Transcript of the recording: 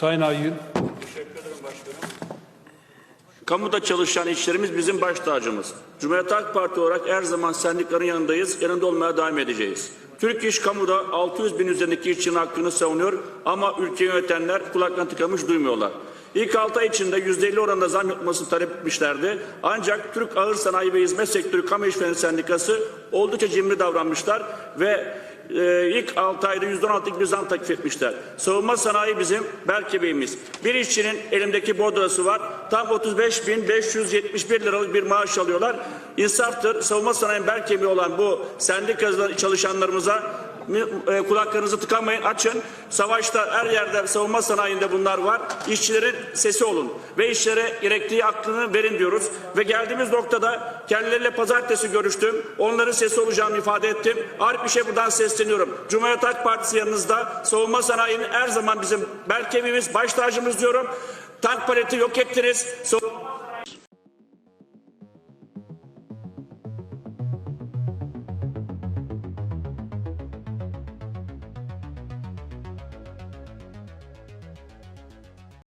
Sayın Ayyün. Kamuda çalışan işçilerimiz bizim baş tacımız. Cumhuriyet Halk Parti olarak her zaman sendikaların yanındayız, yanında olmaya devam edeceğiz. Türk İş Kamu'da 600 bin üzerindeki işçinin hakkını savunuyor ama ülke yönetenler kulaklarını tıkamış duymuyorlar. İlk 6 ay içinde %50 oranında zam yapılmasını talep etmişlerdi. Ancak Türk Ağır Sanayi ve Hizmet Sektörü Kamu İşveren Sendikası oldukça cimri davranmışlar ve e, ilk 6 ayda %16'lık bir zam teklif etmişler. Savunma sanayi bizim bel kemiğimiz. Bir işçinin elimdeki bordrosu var. Tam 35.571 liralık bir maaş alıyorlar. İnsaftır. Savunma sanayinin bel kemiği olan bu sendika çalışanlarımıza e, kulaklarınızı tıkamayın açın. Savaşta her yerde savunma sanayinde bunlar var. İşçilerin sesi olun ve işçilere gerektiği hakkını verin diyoruz. Ve geldiğimiz noktada kendileriyle pazartesi görüştüm. Onların sesi olacağımı ifade ettim. Arif bir şey buradan sesleniyorum. Cumhuriyet Halk Partisi yanınızda savunma sanayinin her zaman bizim bel kemiğimiz, baş tacımız diyorum. Tank paleti yok ettiniz. So-